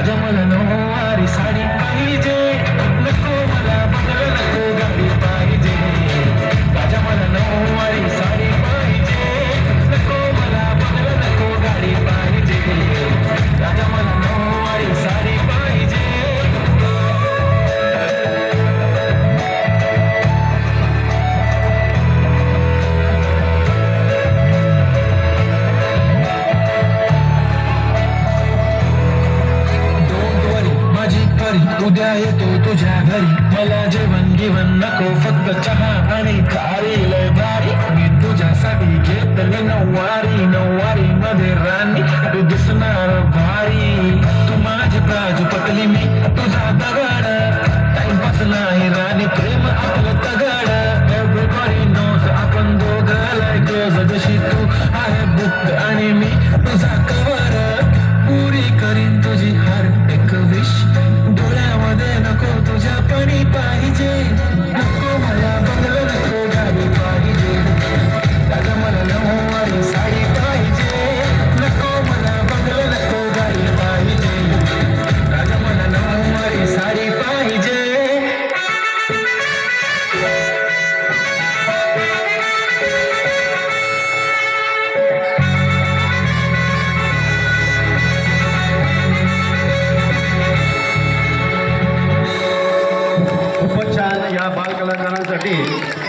I don't wanna know. घरी उद्या येतो तुझ्या घरी मला जेवण गिवण नको फक्त चहा आणि खारी लय भारी। मी तुझ्यासाठी घेतली नऊवारी नऊवारी मध्ये राणी तू दिसणार भारी। ಮಾಡಿ